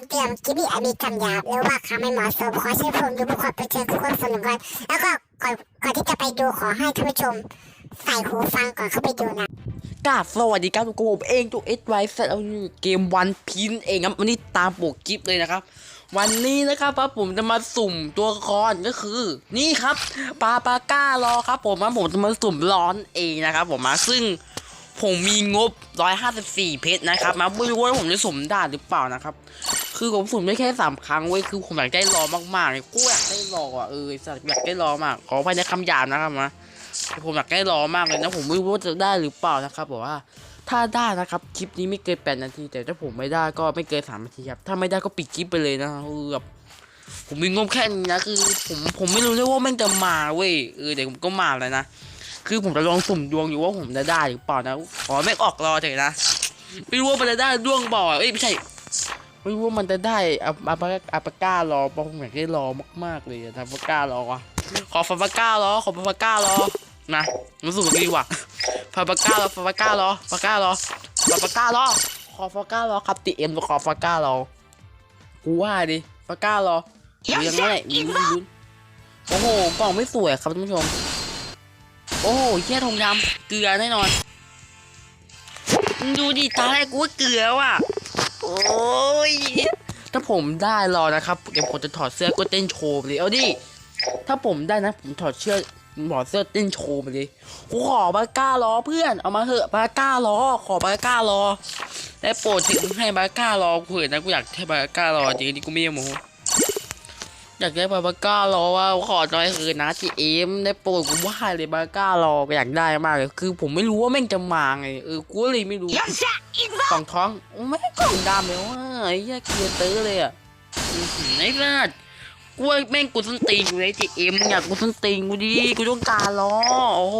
ำเตือนคลิปนี้อาจมีคำหยาบหรือว่าคำไม่เหมาะสมขอใช้ผมดูบุคคลเป็นเชิงคือคนสนุกก่อนแล้วก็ก่อนก่อนที่จะไปดูขอให้ท่านผู้ชมใส่หูฟังก่อนเข้าไปดูนะกราบสวัสดีครับกับผมเองตัวเอสไวเซตเอาอยู่เกมวันพินเองครับวันนี้ตามโปกกิฟเลยนะครับ วันนี้นะครับว่าผมจะมาสุ่มตัวละครก็คือ นี่ครับปาปาก้ารอครับ ผมว่าผมจะมาสุ่มร้อนเองนะครับ ผมมาซึ่งผมมีงบ 154 เพชรนะครับ มาไม่รู้ว่าผมจะสุ่มได้หรือเปล่านะครับ คือผมสุ่มได้แค่สามครั้งเว้ยคือผมอยากได้รอมากๆเลยกูอยากได้รออะเออสัตว์อยากได้รอมากขอภัยในคำหยาบนะครับมาผมอยากได้รอมากเลยนะผมไม่รู้ว่าจะได้หรือเปล่านะครับบอกว่า ถ้าได้นะครับคลิปนี้ไม่เกินแปดนาที แต่ถ้าผมไม่ได้ก็ไม่เกินสามนาทีครับถ้าไม่ได้ก็ปิดคลิปไปเลยนะคือแบบผมมีงบแค่นี้นะคือผมผมไม่รู้เลยว่าม่งจะมาเว้ยเออเดี๋ยวผมก็มาแล้วนะคือผมจะลองสุ่มดวงอยู่ว่าผมจะได้หรือเปล่านะขอไม่ออกรอเถอะนะไม่รู้ว่ามันจะได้ดวงบ่อเอ้ยไม่ใช่ ไม่รู้ว่ามันจะได้อัปอัปอัปก้ารอเพราะผมอยากได้รอมาก ๆ เลยอะนะอัปก้ารอวะขอฟาปาก้ารอขอฟาปาก้ารอนะรู้สึกดีว่ะฟาปาก้ารอฟาปาก้ารอฟาก้ารอฟาปาก้ารอขอฟาก้ารอครับตีเอ็มขอฟาก้ารอกูว่าดิฟาก้ารอหรือยังไงลุ้นลุ้นโอ้โหกล่องไม่สวยครับท่านผู้ชม โอ้โหเหี้ยทองยำเกลือแน่นอนมึงดูดิตาแรกกูว่าเกลือว่ะ โอ้ย ถ้าผมได้รอนะครับเดี๋ยวผมจะถอดเสื้อก็เต้นโชว์เลยเอาดิ ถ้าผมได้นะ ผมถอดเสื้อถอดเสื้อเต้นโชว์ไปเลย กูขอบาก้ารอเพื่อน เอามาเถอะบาก้ารอขอบาก้ารอได้โปรดถึงให้บาก้ารอกูเถอะนะ กูอยากให้บาก้ารอจริงๆกูไม่ได้โมโห อยากได้บาก้ารอว่าขอจอยคือนะจีเอ็มได้โปรดกูว่าเลยบาก้ารอก็อยากได้มากเลยคือผมไม่รู้ว่าแม่งจะมาไงเออกูเลยไม่รู้กล่องท้องไม่งกล่องดำเลยว่าไอ้เหี้ยเคลียร์เตอร์เลยอะอื้อหือไอ้เลิศกูว่าแม่งกูส้นตีนอยู่เลยจีเอ็มอยากกูส้นตีนกูดิกูต้องการล้อโอ้โห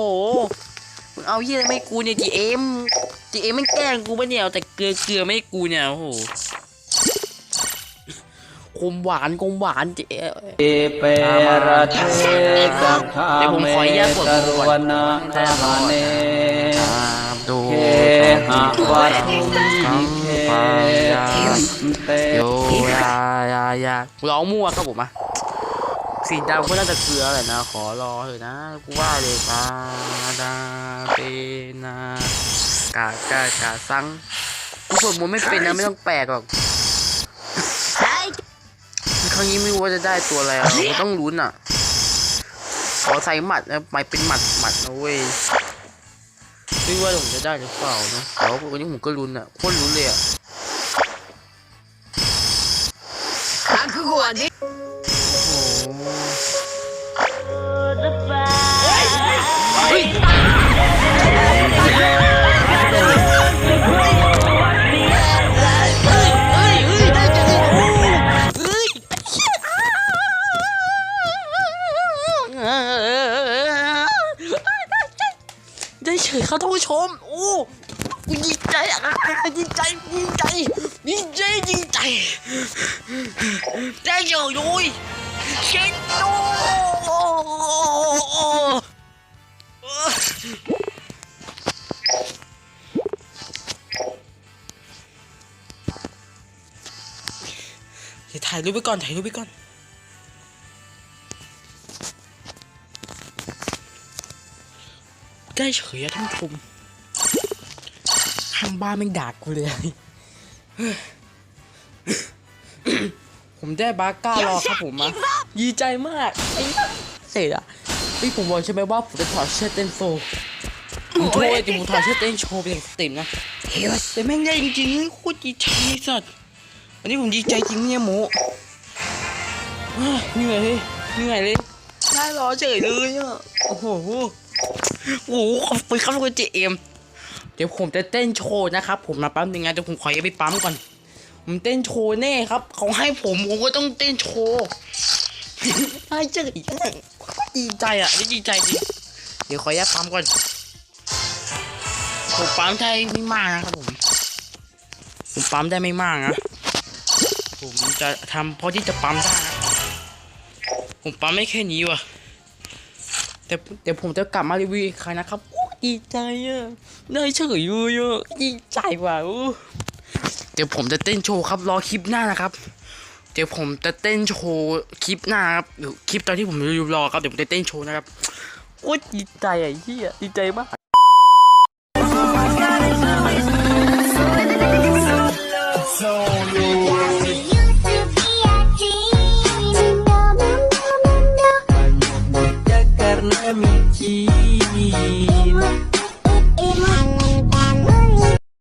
มึงเอาเหี้ยอะไรไม่กูเนี่ยจีเอ็มจีเอ็มไม่งแกล้งกูปะเนี่ยเอาแต่เกลือเกลือไม่ให้กูเนี่ยโอ้โห คมหวานคมหวานจีเอ็มเปรเทสังฆาเดี๋ยวผมขออนุญาตกดตดูรุก่วอนนาคาเนดูเคหะวัตถุวิเคเตโยยายายาร้องมั่วครับผมอะสีดำก็น่าจะเกลือแหละนะ ขอรอเถอะนะกูว่าเลยปาดาเปนากากากาซังกูสวดมนต์ไม่เป็นนะไม่ต้องแปลกหรอก รั้งนี้ไม่รู้ว่าจะได้ตัวอะไรอะกูต้องลุ้นอะ ขอใส่หมัดนะหมายเป็นหมัดหมัดนะเว้ยไม่รู้ว่าผมจะได้หรือเปล่านะแต่ว่าวันนี้ผมก็ลุ้นอะโคตรลุ้นเลยอะได้ ผู้ชมโอ้กูดีใจอะดีใจดีใจดีใจดีใจได้เฉยเลยเชนโนเดี๋ยวถ่ายรูปไปก่อนถ่ายรูปไปก่อน ได้เฉยท่านผู้ชมข้างบ้านไม่ด่ากูเลย ผมได้บาก้ารอครับผมมาดีใจมากไอ้เสร็จอะพี่ผมบอกใช่ไหมว่าผมจะถอดเสื้อเต้นโซผมโชว์ไอ้ติผมถอดเสื้อเต้นโชว์เป็นสเต็มนะแต่แม่งได้จริงๆโคตรดีใจสัตว์อันนี้ผมดีใจจริงเนี่ยโมเฮ้ยเหนื่อยเลยเหนื่อยเลยได้รอเฉยเลยอะโอ้โห โอ้โหขอบคุณครับทุกคนเจเอ็มเดี๋ยวผมจะเต้นโชว์นะครับ ผมมาปั๊มหนึ่งนเดี๋ยวผมขออย่าไปปั๊มก่อน ผมเต้นโชว์แน่ครับเขาให้ผมผมก็ต้องเต้นโชว์ให้เจออีกดีใจอะดีใจจริเดี๋ยวขออย่าตปั๊มก่อนผมปั๊มได้ไม่มากนะครับผม ผมปั๊มได้ไม่มากนะผมจะทำเพราะที่จะปั๊มได้นะผมปั๊มไม่แค่นี้ว่ะ แต่เดี๋ยวผมจะกลับมารีวิวอีกครั้งนะครับโอ้ดีใจอะได้เฉยเยอะดีใจว่ะอู้เดี๋ยวผมจะเต้นโชว์ครับรอคลิปหน้านะครับ เดี๋ยวผมจะเต้นโชว์คลิปหน้าครับคลิปตอนที่ผมรีวิวรอครับเดี๋ยวผมจะเต้นโชว์นะครับโอ้ดีใจอะเฮียดีใจมาก